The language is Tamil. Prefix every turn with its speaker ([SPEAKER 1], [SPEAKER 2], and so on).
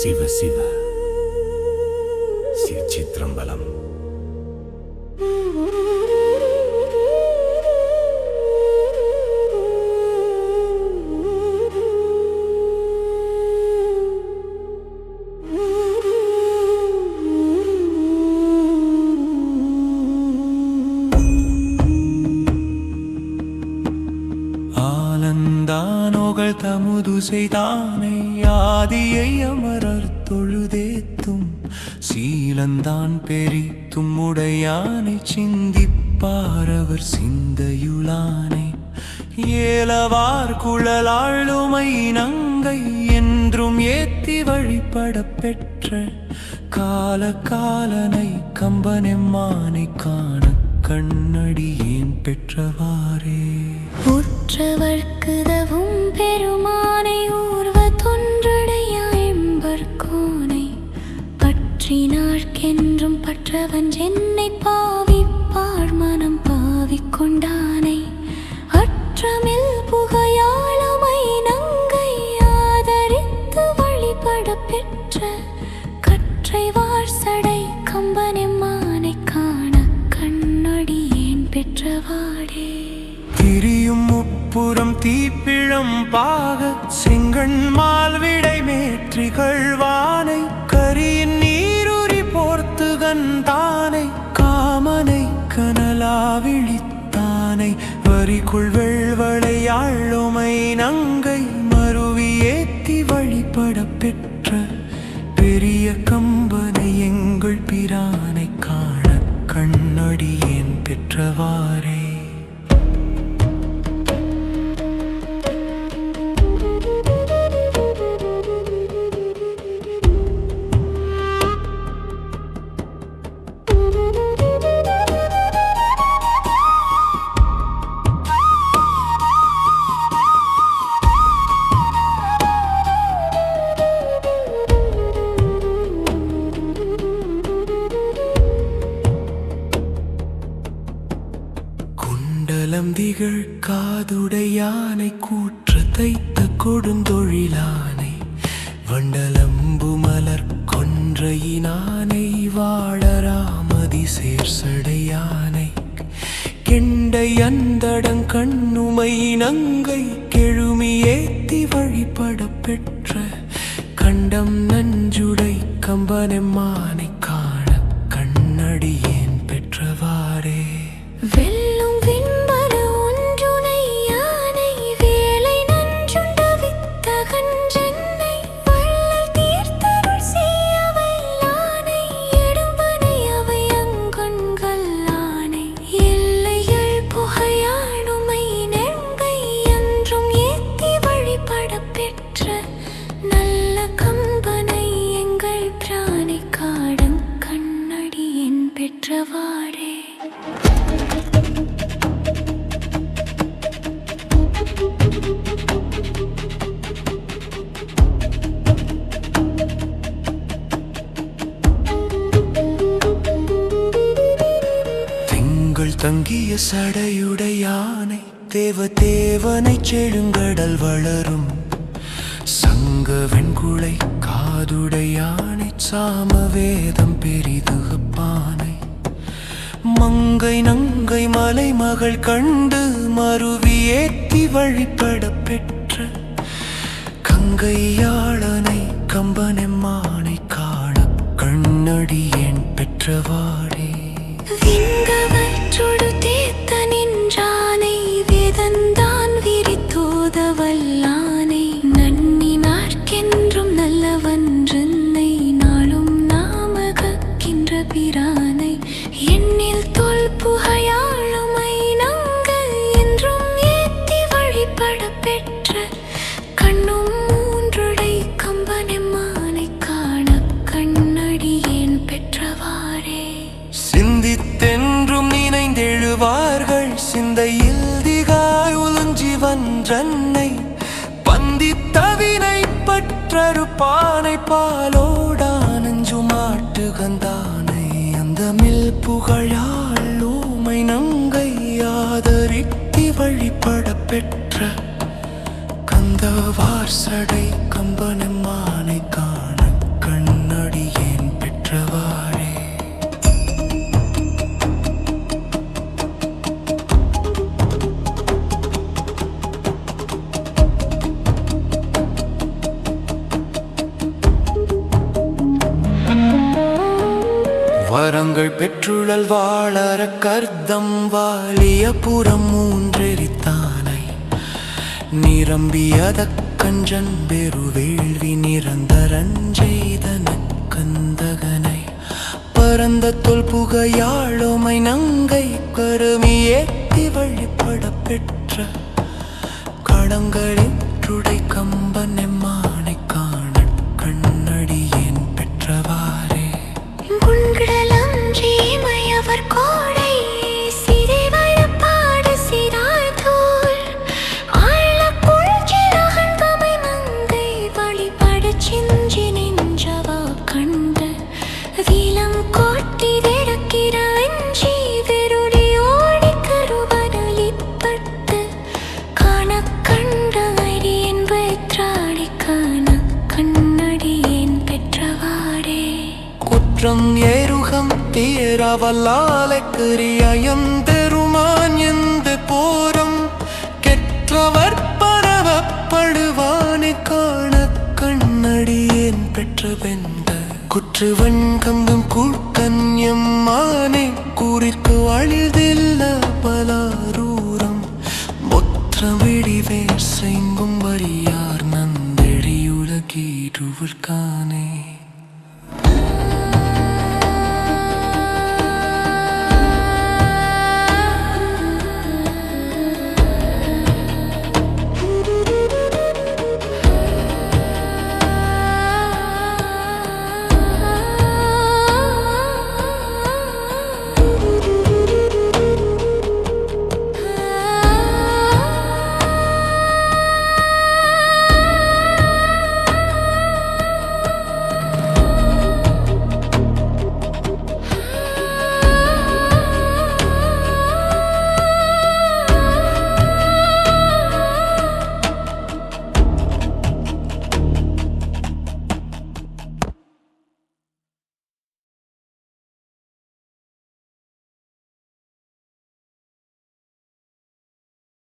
[SPEAKER 1] சிவ சிவ.
[SPEAKER 2] ஆனந்தானோகள் தமுது செய்தானை ஆதியை அமரர் தொழுதேத்தும். சீலந்தான் பெரித்தும் உடையானை சிந்திப்பாரவர் சிந்தையுளானை. ஏலவார் குழலாளுமை நங்கை என்றும் ஏத்தி வழிபட பெற்ற. கால காலனை கம்பனெம்மானை காண கண்ணடியேன் பெற்றவாறே?
[SPEAKER 3] உற்றவர்க்குதவும் பெருமானை ஊர்வ தொன்றடைய பற்றினார்க்கென்றும் பற்றவன் என்னை பாவி கண்ணடியேன்
[SPEAKER 2] திரியும் முப்புறம் தீப்பிழம் பாக செங்கண் மால்விடை மேற்றிகள் வானை கரியின் நீருரி போர்த்துகன் தானை காமனை கனலா விழித்தானை வரிக்குள் வெள்வளை ஆளுமை நங்கை மருவி ஏத்தி வழிபட பெற்ற பெரிய கம்பனை எங்கள் பிரான். கண்ணடியேன் பெற்றவாறே காதுடையானை கூற்று தைத்த கொடுந்தொழிலானை வண்டலம்பு மலர் கொன்றையினானை வாழராமதி சேர்சடையானை கெண்டை அந்தடங் கண்ணுமை நங்கை கெழுமி ஏத்தி வழிபட பெற்ற கண்டம் நஞ்சுடை கம்பனெம்மானை தங்கிய தங்கிய சடையுடையானை தேவ தேவனை செழுங்கடல் வளரும். சங்க வெண்குளை காதுடையானை சாம வேதம் பெரிதுகப்பானை மங்கை நங்கை மலை மகள் கண்டு மருவி ஏத்தி வழிபட பெற்ற கங்கையாளனை கம்பனெம்மானை காண கண்ணடியேன் பெற்றவாடே சுடு பற்றரு பானை பாலோடானஞ்சு மாட்டுகந்தானை அந்த மில் புகழால் ஊமை நங்கை ஆதரித்தி வழிபட பெற்ற கந்தவார் சடை கம்பனம்மா. வரங்கள் பெற்றுழல் வாழற கர்த்தம் வாலிய புறம் மூன்றெரித்தானை நிரம்பியத கஞ்சன் பெருவேள்வி நிரந்தரன் செய்தன கந்தகனை பரந்த தொல் புகையாளுமை நங்கை கருமி ஏத்தி வழிபட பெற்ற. களங்களின் ருடை குற்றம் ஏருகம் தீரவல்லாலை கிரியந்தெருமான் எந்த போரம்? கெற்றவர் பரவப்படுவானை காண கண்ணடியேன் பெற்று வெந்த குற்று கம்பும் கூட்டன்யம் மானை குறித்து அழிதில்ல பலாரூரம். மொற்ற விடிவே செங்கும் வரியார் நந்தெழியுலகீருவர்கானே